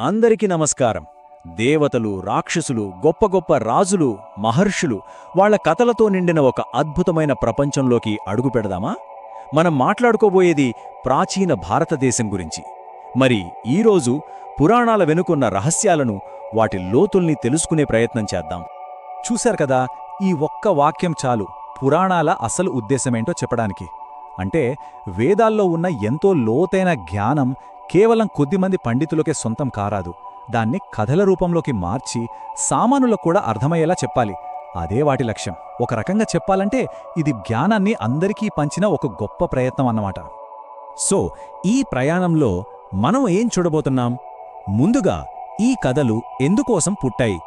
అందరికీ నమస్కారం. దేవతలు రాక్షసులు గొప్ప గొప్ప రాజులు మహర్షులు వాళ్ళ కథలతో నిండిన ఒక అద్భుతమైన ప్రపంచంలోకి అడుగుపెడదామా మనం మాట్లాడుకోబోయేది ప్రాచీన భారతదేశం గురించి. మరి ఈరోజు పురాణాల వెనుకున్న రహస్యాలను వాటి లోతుల్ని తెలుసుకునే ప్రయత్నం చేద్దాం. చూశారు కదా ఈ ఒక్క వాక్యం చాలు పురాణాల అసలు ఉద్దేశమేంటో చెప్పడానికి. అంటే వేదాల్లో ఉన్న ఎంతో లోతైన జ్ఞానం కేవలం కొద్దిమంది పండితులకే సొంతం కారాదు. దాన్ని కథల రూపంలోకి మార్చి సామానులకు కూడా అర్థమయ్యేలా చెప్పాలి. అదే వాటి లక్ష్యం. ఒక రకంగా చెప్పాలంటే ఇది జ్ఞానాన్ని అందరికీ పంచిన ఒక గొప్ప ప్రయత్నం అన్నమాట. సో ఈ ప్రయాణంలో మనం ఏం చూడబోతున్నాం? ముందుగా ఈ కథలు ఎందుకోసం పుట్టాయి?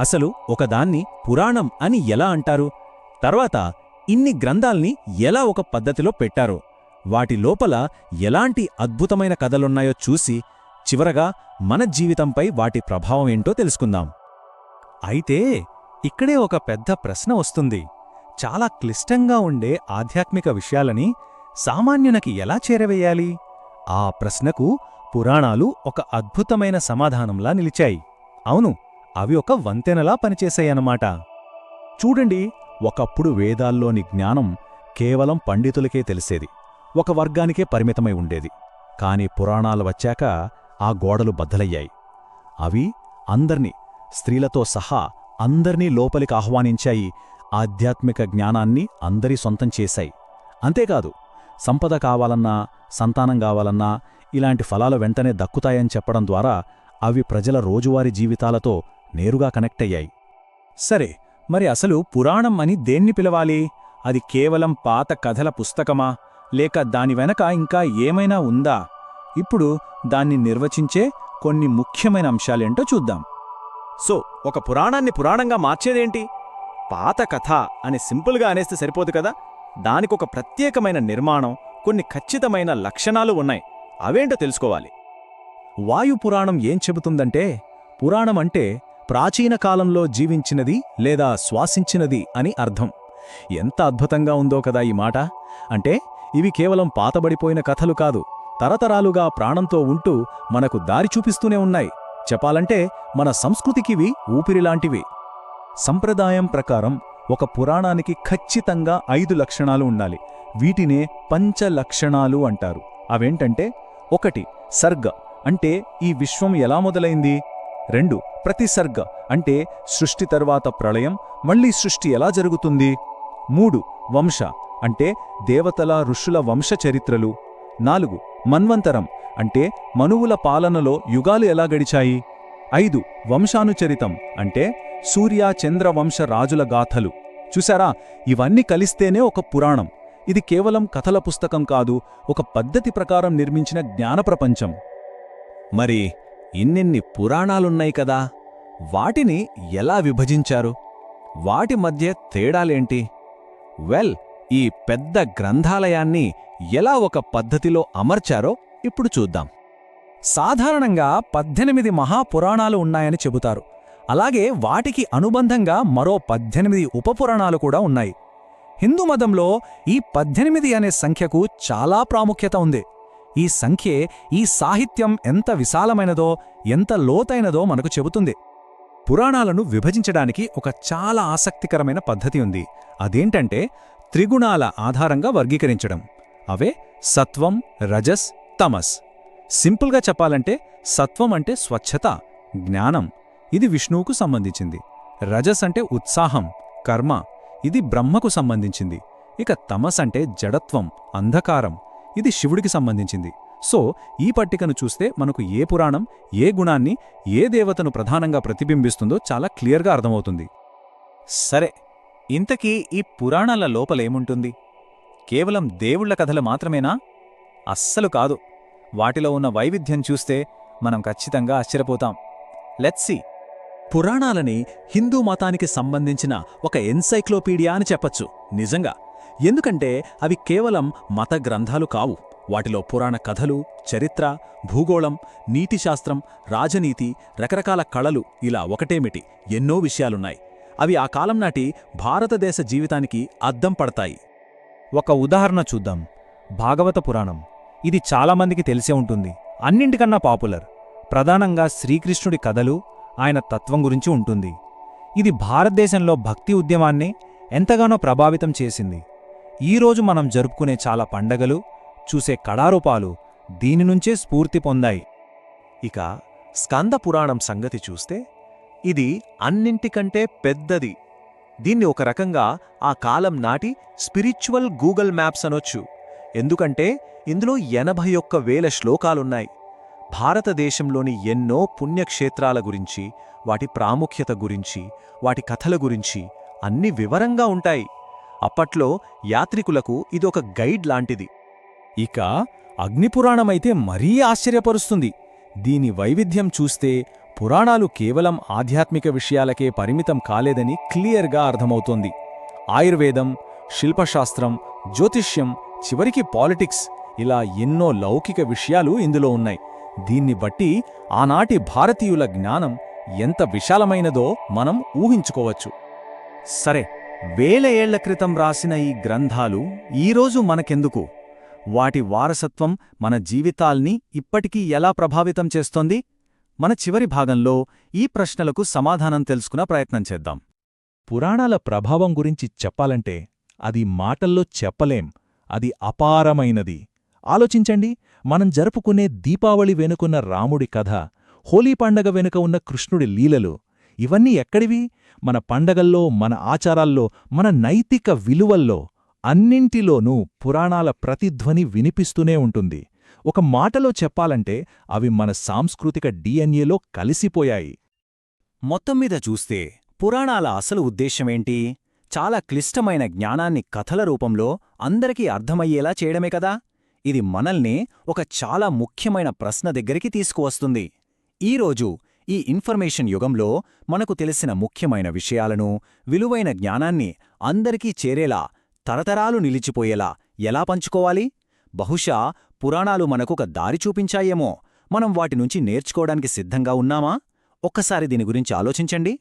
అసలు ఒకదాన్ని పురాణం అని ఎలా అంటారు? తర్వాత ఇన్ని గ్రంథాల్ని ఎలా ఒక పద్ధతిలో పెట్టారో? వాటి లోపల ఎలాంటి అద్భుతమైన కథలున్నాయో చూసి చివరగా మన జీవితంపై వాటి ప్రభావం ఏంటో తెలుసుకుందాం. అయితే ఇక్కడే ఒక పెద్ద ప్రశ్న వస్తుంది. చాలా క్లిష్టంగా ఉండే ఆధ్యాత్మిక విషయాలని సామాన్యునకి ఎలా చేరవేయాలి? ఆ ప్రశ్నకు పురాణాలు ఒక అద్భుతమైన సమాధానంలా నిలిచాయి. అవును అవి ఒక వంతెనలా పనిచేశాయన్నమాట. చూడండి ఒకప్పుడు వేదాల్లోని జ్ఞానం కేవలం పండితులకే తెలిసేది. ఒక వర్గానికే పరిమితమై ఉండేది. కాని పురాణాలు వచ్చాక ఆ గోడలు బద్దలయ్యాయి. అవి అందర్నీ స్త్రీలతో సహా అందర్నీ లోపలికి ఆహ్వానించాయి ఆధ్యాత్మిక జ్ఞానాన్ని అందరి సొంతం చేశాయి. అంతేకాదు సంపద కావాలన్నా సంతానం కావాలన్నా ఇలాంటి ఫలాలు వెంటనే దక్కుతాయని చెప్పడం ద్వారా అవి ప్రజల రోజువారీ జీవితాలతో నేరుగా కనెక్ట్ అయ్యాయి సరే మరి అసలు పురాణం అని దేన్ని పిలవాలి? అది కేవలం పాత కథల పుస్తకమా? లేక దాని వెనక ఇంకా ఏమైనా ఉందా? ఇప్పుడు దాన్ని నిర్వచించే కొన్ని ముఖ్యమైన అంశాలేంటో చూద్దాం. సో ఒక పురాణాన్ని పురాణంగా మార్చేదేంటి? పాత కథ అని సింపుల్గా అనేస్తే సరిపోదు కదా? దానికొక ప్రత్యేకమైన నిర్మాణం కొన్ని ఖచ్చితమైన లక్షణాలు ఉన్నాయి. అవేంటో తెలుసుకోవాలి. వాయు పురాణం ఏం చెబుతుందంటే పురాణం అంటే ప్రాచీన కాలంలో జీవించినది లేదా శ్వాసించినది అని అర్థం. ఎంత అద్భుతంగా ఉందో కదా ఈ మాట. అంటే ఇవి కేవలం పాతబడిపోయిన కథలు కాదు తరతరాలుగా ప్రాణంతో ఉంటూ మనకు దారి చూపిస్తూనే ఉన్నాయి. చెప్పాలంటే మన సంస్కృతికివి ఊపిరిలాంటివి. సంప్రదాయం ప్రకారం ఒక పురాణానికి ఖచ్చితంగా ఐదు లక్షణాలు ఉండాలి. వీటినే పంచలక్షణాలు అంటారు. అవేంటంటే ఒకటి సర్గ అంటే ఈ విశ్వం ఎలా మొదలైంది? రెండు ప్రతిసర్గ అంటే సృష్టి తర్వాత ప్రళయం మళ్ళీ సృష్టి ఎలా జరుగుతుంది? మూడు వంశ అంటే దేవతల ఋషుల వంశచరిత్రలు నాలుగు మన్వంతరం అంటే మనువుల పాలనలో యుగాలు ఎలా గడిచాయి? ఐదు వంశానుచరితం అంటే సూర్య చంద్ర వంశ రాజుల గాథలు. చూసారా ఇవన్నీ కలిస్తేనే ఒక పురాణం. ఇది కేవలం కథల పుస్తకం కాదు ఒక పద్ధతి ప్రకారం నిర్మించిన జ్ఞానప్రపంచం. మరి ఇన్నిన్ని పురాణాలున్నాయి కదా? వాటిని ఎలా విభజించారు? వాటి మధ్య తేడాలేంటి? వెల్ ఈ పెద్ద గ్రంథాలయాన్ని ఎలా ఒక పద్ధతిలో అమర్చారో ఇప్పుడు చూద్దాం. సాధారణంగా పద్దెనిమిది మహాపురాణాలు ఉన్నాయని చెబుతారు. అలాగే వాటికి అనుబంధంగా మరో పద్దెనిమిది ఉపపురాణాలు కూడా ఉన్నాయి. హిందూ మతంలో ఈ పద్దెనిమిది అనే సంఖ్యకు చాలా ప్రాముఖ్యత ఉంది. ఈ సంఖ్యే ఈ సాహిత్యం ఎంత విశాలమైనదో ఎంత లోతైనదో మనకు చెబుతుంది. పురాణాలను విభజించడానికి ఒక చాలా ఆసక్తికరమైన పద్ధతి ఉంది. అదేంటంటే త్రిగుణాల ఆధారంగా వర్గీకరించడం. అవే సత్వం రజస్ తమస్. సింపుల్గా చెప్పాలంటే సత్వం అంటే స్వచ్ఛత జ్ఞానం. ఇది విష్ణువుకు సంబంధించింది. రజస్ అంటే ఉత్సాహం కర్మ. ఇది బ్రహ్మకు సంబంధించింది. ఇక తమస్ అంటే జడత్వం అంధకారం. ఇది శివుడికి సంబంధించింది. సో ఈ పట్టికను చూస్తే మనకు ఏ పురాణం ఏ గుణాన్ని ఏ దేవతను ప్రధానంగా ప్రతిబింబిస్తుందో చాలా క్లియర్గా అర్థమవుతుంది. సరే ఇంతకీ ఈ పురాణాల లోపలేముంటుంది? కేవలం దేవుళ్ళ కథలు మాత్రమేనా? అస్సలు కాదు. వాటిలో ఉన్న వైవిధ్యం చూస్తే మనం ఖచ్చితంగా ఆశ్చర్యపోతాం. లెట్సి పురాణాలని హిందూ మతానికి సంబంధించిన ఒక ఎన్సైక్లోపీడియా అని చెప్పచ్చు. నిజంగా. ఎందుకంటే అవి కేవలం మత గ్రంథాలు కావు. వాటిలో పురాణ కథలు చరిత్ర భూగోళం నీతిశాస్త్రం రాజనీతి రకరకాల కళలు ఇలా ఒకటేమిటి? ఎన్నో విషయాలున్నాయి. అవి ఆ కాలం నాటి భారతదేశ జీవితానికి అద్దం పడతాయి. ఒక ఉదాహరణ చూద్దాం. భాగవత పురాణం. ఇది చాలామందికి తెలిసే ఉంటుంది. అన్నింటికన్నా పాపులర్. ప్రధానంగా శ్రీకృష్ణుడి కథలు ఆయన తత్వం గురించి ఉంటుంది. ఇది భారతదేశంలో భక్తి ఉద్యమాన్ని ఎంతగానో ప్రభావితం చేసింది. ఈరోజు మనం జరుపుకునే చాలా పండగలు చూసే కళారూపాలు దీని నుంచే స్ఫూర్తి పొందాయి. ఇక స్కంద పురాణం సంగతి చూస్తే ఇది అన్నింటికంటే పెద్దది. దీన్ని ఒక రకంగా ఆ కాలం నాటి స్పిరిచువల్ గూగుల్ మ్యాప్స్ అనొచ్చు. ఎందుకంటే ఇందులో ఎనభై ఒక్క వేల శ్లోకాలున్నాయి. భారతదేశంలోని ఎన్నో పుణ్యక్షేత్రాల గురించి వాటి ప్రాముఖ్యత గురించి వాటి కథల గురించి అన్ని వివరంగా ఉంటాయి. అప్పట్లో యాత్రికులకు ఇదొక గైడ్ లాంటిది. ఇక అగ్నిపురాణమైతే మరీ ఆశ్చర్యపరుస్తుంది. దీని వైవిధ్యం చూస్తే పురాణాలు కేవలం ఆధ్యాత్మిక విషయాలకే పరిమితం కాలేదని క్లియర్గా అర్థమవుతోంది. ఆయుర్వేదం శిల్పశాస్త్రం జ్యోతిష్యం చివరికి పాలిటిక్స్ ఇలా ఎన్నో లౌకిక విషయాలు ఇందులో ఉన్నాయి. దీన్ని బట్టి ఆనాటి భారతీయుల జ్ఞానం ఎంత విశాలమైనదో మనం ఊహించుకోవచ్చు. సరే వేల ఏళ్ళ క్రితం రాసిన ఈ గ్రంథాలు ఈరోజు మనకెందుకు? వాటి వారసత్వం మన జీవితాల్ని ఇప్పటికీ ఎలా ప్రభావితం చేస్తోంది? మన చివరి భాగంలో ఈ ప్రశ్నలకు సమాధానం తెలుసుకున్న ప్రయత్నం చేద్దాం. పురాణాల ప్రభావం గురించి చెప్పాలంటే అది మాటల్లో చెప్పలేం అది అపారమైనది. ఆలోచించండి మనం జరుపుకునే దీపావళి వెనుకున్న రాముడి కథ హోలీ పండగ వెనుక ఉన్న కృష్ణుడి లీలలు ఇవన్నీ ఎక్కడివి? మన పండగల్లో మన ఆచారాల్లో మన నైతిక విలువల్లో అన్నింటిలోనూ పురాణాల ప్రతిధ్వని వినిపిస్తూనే ఉంటుంది. ఒక మాటలో చెప్పాలంటే అవి మన సాంస్కృతిక డిఎన్ఏలో కలిసిపోయాయి. మొత్తం మీద చూస్తే పురాణాల అసలు ఉద్దేశమేంటి చాలా క్లిష్టమైన జ్ఞానాన్ని కథల రూపంలో అందరికీ అర్థమయ్యేలా చేయడమే కదా? ఇది మనల్ని ఒక చాలా ముఖ్యమైన ప్రశ్న దగ్గరికి తీసుకువస్తుంది. ఈరోజు ఈ ఇన్ఫర్మేషన్ యుగంలో మనకు తెలిసిన ముఖ్యమైన విషయాలను విలువైన జ్ఞానాన్ని అందరికీ చేరేలా తరతరాలు నిలిచిపోయేలా ఎలా పంచుకోవాలి? బహుశా పురాణాలు మనకొక దారి చూపించాయేమో. మనం వాటి నుంచి నేర్చుకోవడానికి సిద్ధంగా ఉన్నామా? ఒక్కసారి దీని గురించి ఆలోచించండి.